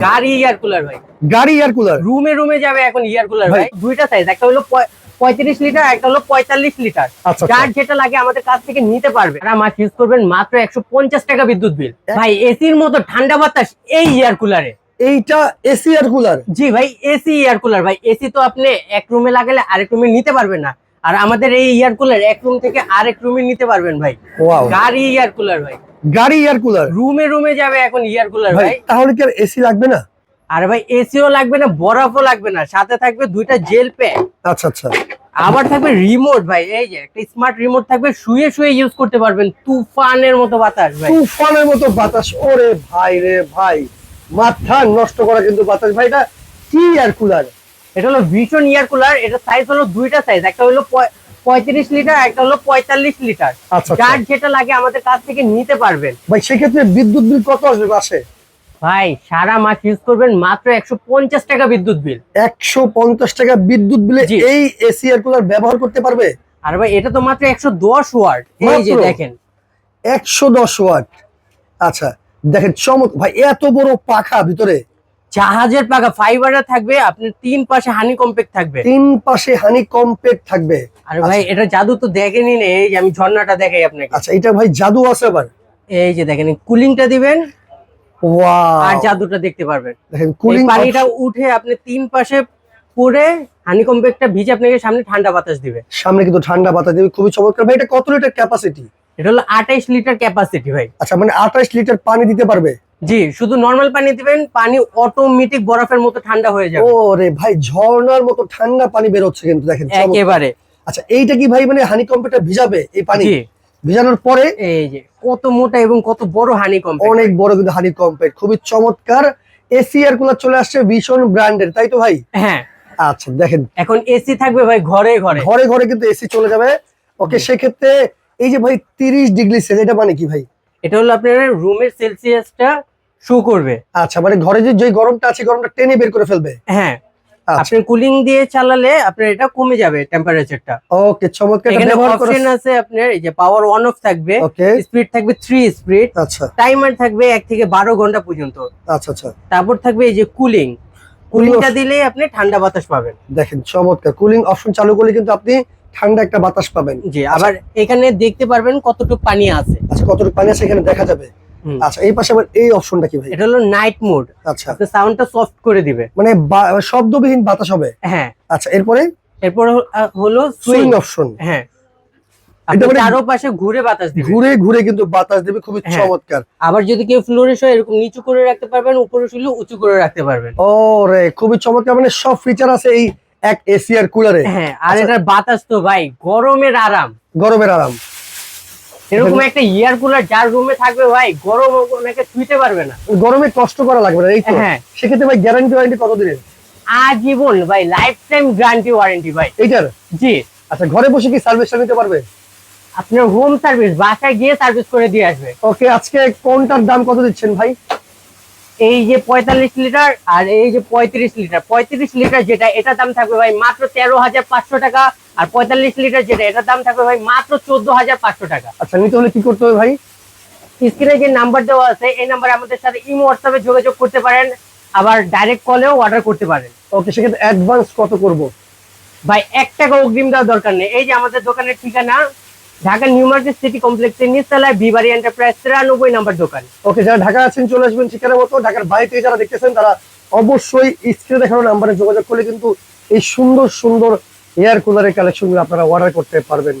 গাড়ি air cooler ভাই। গাড়ি এয়ার কুলার রুমে রুমে যাবে এখন এয়ার কুলার ভাই। দুইটা সাইজ একটা হলো পঁয়- পঁয়ত্রিশ লিটার একটা হলো পঁয়তাল্লিশ লিটার আচ্ছা, যার যেটা লাগে আমাদের কাছ থেকে নিতে পারবে। আর মাছ ইউজ করবেন মাত্র একশো পঞ্চাশ টাকা বিদ্যুৎ বিল ভাই এসির মতো ঠান্ডা বাতাস এই এয়ার কুলারে এইটা এসি এয়ার কুলার জি ভাই এসি এয়ার কুলার ভাই। এসি তো আপনি এক রুমে লাগালে আরেক রুমে নিতে পারবেন না। আর আমাদের এই এয়ার কুলার এক রুম থেকে আরেক রুমে নিতে পারবেন ভাই। গাড়ি এয়ার কুলার ভাই। গাড়ি এয়ার কুলার রুমে রুমে যাবে এখন এয়ার কুলার ভাই তাহলে কি আর এসি লাগবে না? আর ভাই এসিও লাগবে না বরফও লাগবে না। সাথে থাকবে দুইটা জেল প্যাক আচ্ছা আচ্ছা। আবার থাকবে রিমোট ভাই। এই যে একটা স্মার্ট রিমোট থাকবে শুয়ে শুয়ে ইউজ করতে পারবেন। তুফানের মতো বাতাস ভাই। তুফানের মতো বাতাস। ওরে ভাই রে ভাই মাথা নষ্ট করা কিন্তু বাতাস। ভাই এটা কি এয়ার কুলার এটা হলো ভীষণ ইয়ার কুলার এটা সাইজ হলো দুইটা সাইজ একটা হলো পঁয়ত্রিশ লিটার একটা হলো পঁয়তাল্লিশ লিটার। আচ্ছা, যার আচ্ছা। যেটা লাগে আমাদের কাছ থেকে নিতে পারবেন। ভাই সেক্ষেত্রে বিদ্যুৎ বিল কত আসবে মাসে? ভাই সারা মাস ইউজ করবেন মাত্র একশো পঞ্চাশ টাকা বিদ্যুৎ বিল। একশো পঞ্চাশ টাকা বিদ্যুৎ বিলে এই এসি এয়ার কুলার ব্যবহার করতে পারবে? আর ভাই এটা তো মাত্র একশো দশ ওয়ার্ড এই যে দেখেন। একশো দশ ওয়াট। আচ্ছা দেখেন চমক ভাই এত বড় পাখা ভিতরে। জাহাজের পাকা ফাইবারের থাকবে আপনার তিন পাশে হানি কম্পেক্ট থাকবে। তিন পাশে হানি কম্পেক্ট থাকবে। আর ভাই এটা জাদু তো দেখেনি না এই যে আমি ঝর্ণাটা দেখাই আপনাকে। আচ্ছা এটা ভাই জাদু আছে আবার? এই যে দেখেন কুলিংটা দিবেন। আর জাদুটা দেখতে পারবেন। দেখেন কুলিং পানিটা উঠে আপনি তিন পাশে পরে হানি কম্পেক্টটা ভিজে আপনাকে সামনে ঠান্ডা বাতাস দিবে। সামনে কিন্তু ঠান্ডা বাতাস দিবে খুবই চমৎকার। ভাই এটা কত লিটার ক্যাপাসিটি এটা হলো আঠাইশ লিটার ক্যাপাসিটি ভাই। আচ্ছা মানে আঠাশ লিটার পানি দিতে পারবে? জি শুধু নর্মাল পানি দিবেন পানি অটোমেটিক বরফের মতো ঠান্ডা হয়ে যাবে। ও রে ভাই ঝর্ণার মতো ঠান্ডা পানি বেরোচ্ছে কিন্তু দেখেন একেবারে। আচ্ছা এইটা কি ভাই মানে হানি কম্পিউটার ভিজাবে এই পানি? জি। ভিজানোর পরে? এই যে কত মোটা এবং কত বড় হানি কম্পেক্ট অনেক বড় কিন্তু হানি কম্পেট খুবই চমৎকার। এসি আর কুলার চলে আসছে ভীষণ ব্র্যান্ডের তাই তো ভাই? হ্যাঁ। আচ্ছা দেখেন। এখন এসি থাকবে ভাই ঘরে ঘরে। ঘরে ঘরে কিন্তু এসি চলে যাবে। ওকে সেক্ষেত্রে এই যে ভাই তিরিশ ডিগ্রি সেল এটা মানে কি ভাই? এটা হলো আপনার রুমের সেলসিয়াসটা শো করবে। আচ্ছা মানে ঘরে যে গরমটা আছে গরমটা টেনে বের করে ফেলবে? হ্যাঁ। আচ্ছা। আপনি কুলিং দিয়ে চালালে আপনার এটা কমে যাবে টেম্পারেচারটা ওকে চমৎকার এটা এখানে ব্যবহার করে অপশন আছে আপনার এই যে পাওয়ার অন অফ থাকবে ওকে। স্পিড থাকবে থ্রি স্পিড আচ্ছা। টাইমার থাকবে এক থেকে বারো ঘণ্টা পর্যন্ত। আচ্ছা আচ্ছা। তারপর থাকবে এই যে কুলিং কুলিংটা দিলে আপনি ঠান্ডা বাতাস পাবেন। দেখেন চমৎকার। কুলিং অপশন চালু করলে কিন্তু আপনি ঠান্ডা একটা বাতাস পাবেন। জি আবার এখানে দেখতে পারবেন কতটুকু পানি আছে। আচ্ছা কতটুকু পানি আছে এখানে দেখা যাবে। আচ্ছা এই পাশে আবার এই অপশনটা কি ভাই? এটা হলো নাইট মোড আচ্ছা। সাউন্ডটা সফট করে দিবে। মানে শব্দবিহীন বাতাস হবে? হ্যাঁ। আচ্ছা এরপরে? এরপর হলো সুইং অপশন হ্যাঁ। মানে- ঘুরে বাতাস দিবে ঘুরে ঘুরে কিন্তু বাতাস দেবে খুবই হ্যাঁ। চমৎকার। আবার যদি কেউ ফ্লোরে এরকম নিচু করে রাখতে পারবেন উপরে শুলে উঁচু করে রাখতে পারবেন। ও রে খুবই চমৎকার। মানে সব ফিচার আছে এই এক এসি আর কুলারে হ্যাঁ আর আচ্ছা। এটার বাতাস তো ভাই গরমের আরাম। গরমের আরাম। এরকম একটা ইয়ার কুলার যার রুমে থাকবে ভাই গরম ওনাকে ছুঁতে পারবে না। গরমে কষ্ট করা লাগবে না এই তো। হ্যাঁ। সেক্ষেত্রে ভাই গ্যারান্টি ওয়ারেন্টি কত দিনের আজীবন ভাই লাইফ টাইম গ্যারান্টি ওয়ারেন্টি ভাই। এইটার? জি। আচ্ছা ঘরে বসে কি সার্ভিসটা নিতে পারবে? আপনার হোম সার্ভিস বাসায় গিয়ে সার্ভিস করে দিয়ে আসবে। ওকে আজকে কোনটার দাম কত দিচ্ছেন ভাই? এই যে পঁয়তাল্লিশ লিটার আর এই যে পঁয়ত্রিশ লিটার পঁয়ত্রিশ লিটার যেটা এটার দাম থাকবে ভাই মাত্র তেরো হাজার পাঁচশো টাকা আর পঁয়তাল্লিশ লিটার যেটা এটার দাম থাকবে ভাই মাত্র চোদ্দ হাজার পাঁচশো টাকা। আচ্ছা নিতে হলে কি করতে হবে ভাই? স্ক্রিনে যে নাম্বার দেওয়া আছে এই নাম্বারে আমাদের সাথে ইমো হোয়াটসঅ্যাপে যোগাযোগ করতে পারেন আবার ডাইরেক্ট কলেও অর্ডার করতে পারেন। ওকে সেক্ষেত্রে অ্যাডভান্স কত করব? ভাই এক টাকা অগ্রিম দেওয়ার দরকার নেই। এই যে আমাদের দোকানের ঠিকানা ঢাকা নিউ মার্কেট সিটি কমপ্লেক্সের নিচতলায় বিবারি এন্টারপ্রাইজ তিরানব্বই নাম্বার দোকান। ওকে, যারা ঢাকা আছেন, চলে আসবেন ঠিকানা মতো। ঢাকার বাইরে যারা দেখতেছেন, তারা অবশ্যই স্ক্রিনে দেখানো নাম্বারে যোগাযোগ করলে কিন্তু এই সুন্দর সুন্দর এয়ার কুলারের কালেকশনগুলো আপনারা অর্ডার করতে পারবেন।